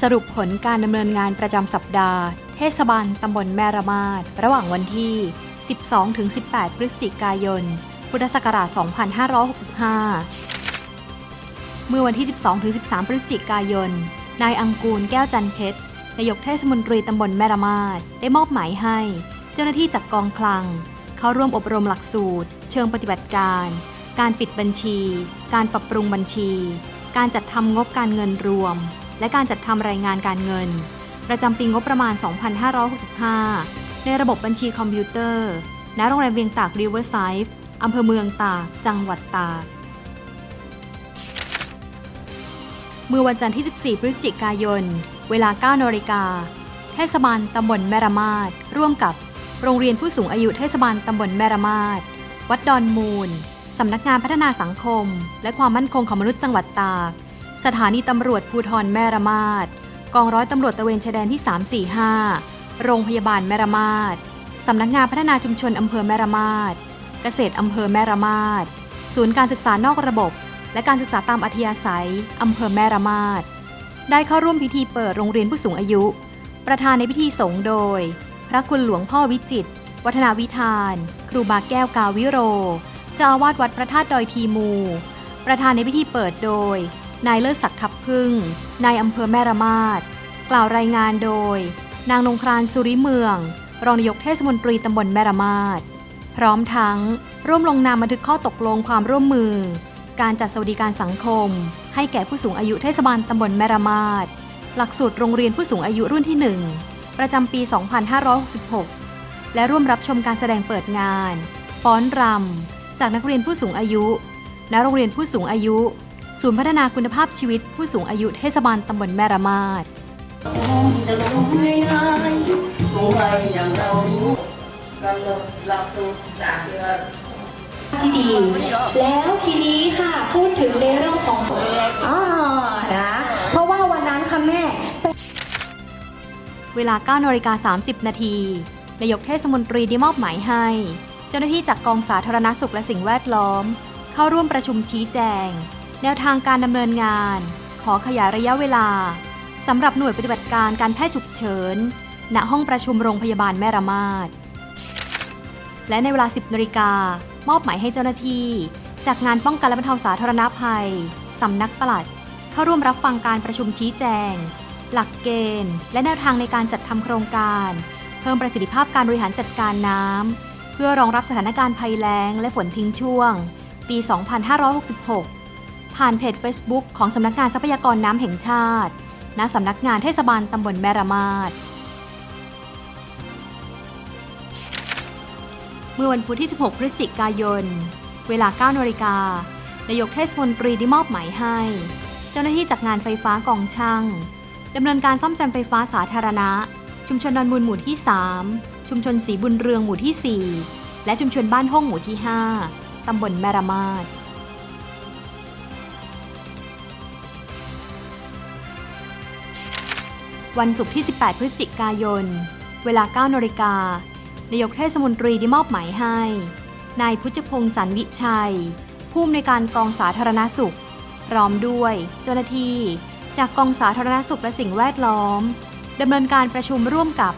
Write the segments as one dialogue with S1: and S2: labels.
S1: สรุปผลการดำเนินงานประจำสัปดาห์ เทศบาลตำบลแม่ระมาดระหว่างวันที่ 12-18 พฤศจิกายน พุทธศักราช 2565 เมื่อวันที่ 12-13 พฤศจิกายน นายอังกูลแก้วจันเพชร นายกเทศมนตรีตำบลแม่ระมาดได้มอบหมายให้ เจ้าหน้าที่จากกองคลัง เข้าร่วมอบรมหลักสูตร เชิงปฏิบัติการ การปิดบัญชี การปรับปรุงบัญชี การจัดทำงบการเงินรวม และการจัดทำรายงานการเงิน ประจำปีงบประมาณ 2565 ในระบบบัญชีคอมพิวเตอร์ ณ โรงแรมเวียงตากริเวอร์ไซด์อำเภอเมืองตาก จังหวัดตาก เมื่อวันจันทร์ที่ 14 พฤศจิกายน เวลา 9นาฬิกา เทศบาลตำบลแม่ระมาดร่วมกับโรงเรียนผู้สูงอายุเทศบาลตำบลแม่ระมาดวัดดอนมูล สำนักงานพัฒนาสังคม และความมั่นคงของมนุษย์จังหวัดตาก สถานีตำรวจภูธรแม่ระมาดกองร้อยตำรวจตระเวนชายแดนที่ 345 โรงพยาบาลแม่ระมาดสำนักงานพัฒนาชุมชนอำเภอแม่ระมาดเกษตรอำเภอแม่ระมาดศูนย์การศึกษานอกระบบ และการศึกษาตามอัธยาศัยอำเภอแม่ระมาดได้เข้าร่วมพิธีเปิดโรงเรียนผู้สูงอายุ ประธานในพิธีสงฆ์โดย พระคุณหลวงพ่อวิจิต วัฒนาวิธาน ครูบาแก้วกาวิโรเจ้าอาวาสวัดพระธาตุดอยทีมู ประธานในพิธีเปิดโดย นายเลิศศักดิ์ทับพึ่ง นายอำเภอแม่ระมาดกล่าวรายงานโดย นางนงครานสุริเมือง รองนายกเทศมนตรีตำบลแม่ระมาดพร้อมทั้งร่วมลงนามบันทึกข้อตกลงความร่วมมือ การจัดสวัสดิการสังคม ให้แก่ผู้สูงอายุเทศบาลตำบลแม่ระมาดหลักสูตรโรงเรียนผู้สูงอายุรุ่นที่ 1 ประจำปี 2566 และร่วมรับชมการแสดงเปิดงาน ฟ้อนรำจากนักเรียนผู้สูงอายุณโรงเรียนผู้สูงอายุ ศูนย์พัฒนาคุณภาพชีวิตผู้สูงอายุเทศบาลตำบลแม่ระมาด
S2: จะรู้ง่ายๆรู้ไว้อย่างเรารู้กำหนดหลักสูตรจากเดือน
S3: ที่ดี แล้วทีนี้ค่ะพูดถึงในเรื่องของอ่านะเพราะว่าวันนั้นค่ะแม่
S1: เวลา9นาฬิกา30 นาทีนายกเทศมนตรีได้มอบหมายให้ เจ้าหน้าที่จากกองสาธารณสุขและสิ่งแวดล้อม เข้าร่วมประชุมชี้แจง แนวทางการดำเนินงาน ขอขยายระยะเวลาสำหรับหน่วยปฏิบัติการการแพทย์ฉุกเฉิน ณ ห้องประชุมโรงพยาบาลแม่ระมาดและในเวลา 10นาฬิกามอบหมายให้เจ้าหน้าที่ จากงานป้องกันและบรรเทาสาธารณภัยสำนักปลัด เข้าร่วมรับฟังการประชุมชี้แจง หลักเกณฑ์ และแนวทางในการจัดทำโครงการ เพิ่มประสิทธิภาพการบริหารจัดการน้ำเพื่อรองรับสถานการณ์ภัยแล้ง และฝนทิ้งช่วง ปี 2566 ผ่านเพจ Facebook ของสำนักงานทรัพยากรน้ำแห่งชาติ ณ สำนักงานเทศบาลตำบลแม่ระมาดเมื่อวันพุธที่ 16 พฤศจิกายน เวลา 9นาฬิกานายกเทศมนตรีได้มอบหมายให้ เจ้าหน้าที่จากงานไฟฟ้ากองช่างดำเนินการซ่อมแซมไฟฟ้าสาธารณะ ชุมชนดอนบุญหมู่ที่ 3 ชุมชนสีบุญเรืองหมู่ที่ 4 และชุมชนบ้านห้องหมู่ที่ 5 ตำบลแมรมาด วันศุกร์ที่ 18 พฤศจิกายน เวลา 9นาฬิกานายกเทศมนตรีได้มอบหมายให้ นายพุทธพงศ์สันวิชัย ผู้อำนวยการกองสาธารณสุข พร้อมด้วย เจ้าหน้าที่ จากกองสาธารณสุขและสิ่งแวดล้อมดำเนินการประชุมร่วมกับ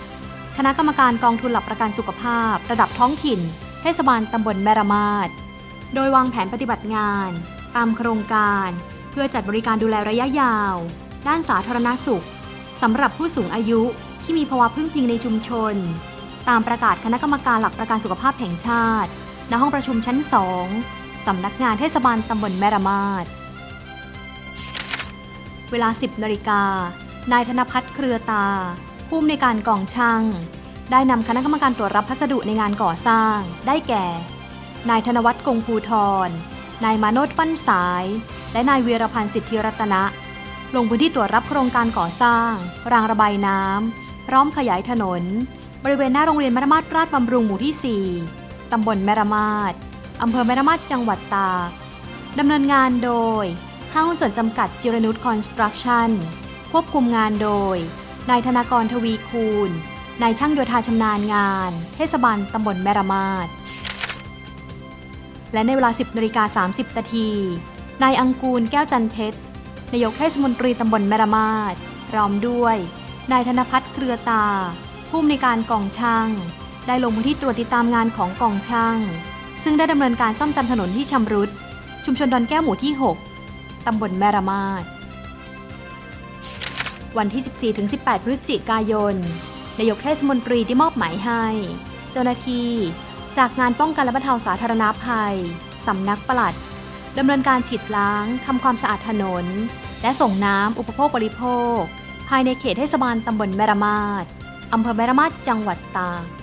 S1: คณะกรรมการกองทุนหลักประกันสุขภาพ ระดับท้องถิ่น เทศบาลตำบลแมรมาดโดยวางแผนปฏิบัติงาน ตามโครงการ เพื่อจัดบริการดูแลระยะยาว ด้านสาธารณสุข สำหรับผู้สูงอายุที่มีภาวะพึ่งพิงในชุมชน ตามประกาศคณะกรรมการหลักประกันสุขภาพแห่งชาติ ณห้องประชุมชั้น2สำนักงานเทศบาลตำบลแม่ระมาดเวลา 10นาฬิกา นายธนพัฒน์เครือตา ผู้อำนวยการกองช่าง ได้นำคณะกรรมการตรวจรับพัสดุในงานก่อสร้าง ได้แก่ นายธนวัฒน์กงภูทร นายมาโนดฟั่นสาย และนายเวียรพันธ์สิทธิรัตนะ ลงพื้นที่ตรวจรับโครงการก่อสร้าง รางระบายน้ำพร้อมขยายถนน บริเวณหน้าโรงเรียนแม่ระมาดราชบำรุงหมู่ที่ 4 ตำบลแม่ระมาดอำเภอแม่ระมาดจังหวัดตากดำเนินงานโดย ห้างหุ้นส่วนจำกัดจิรนุชคอนสตรักชั่น ควบคุมงานโดย นายธนากรทวีคูณ นายช่างโยธาชำนาญงาน เทศบาลตำบลแม่ระมาดและในเวลา 10นาฬิกา30นาทีนายอังกูลแก้วจันเพชร นายกเทศมนตรีตำบลแม่ระมาดพร้อมด้วยนายธนพัฒน์เครือตา ผู้อำนวยการกองช่าง ได้ลงพื้นที่ตรวจติดตามงานของกองช่าง ซึ่งได้ดำเนินการซ่อมแซมถนนที่ชำรุด ชุมชนดอนแก้วหมู่ที่ 6 ตำบลแม่ระมาดวันที่ 14-18 พฤศจิกายน นายกเทศมนตรีได้มอบหมายให้ เจ้าหน้าที่จากงานป้องกันและบรรเทาสาธารณภัย สำนักปลัด ดำเนินการฉีดล้างทำความสะอาดถนน และส่งน้ำอุปโภคบริโภค ภายในเขตเทศบาลตำบลแม่ระมาดอำเภอแม่ระมาดจังหวัดตาก